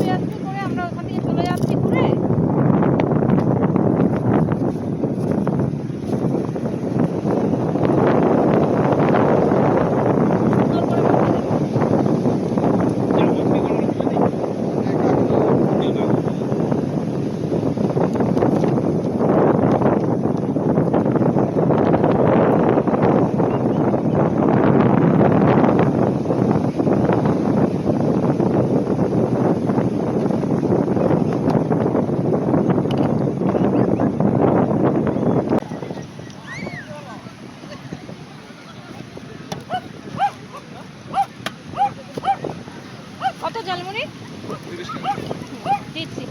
পেঁয়াজকে করে আমরা ওখান থেকে চলে যাচ্ছি। জলমুড়ি দিচ্ছি।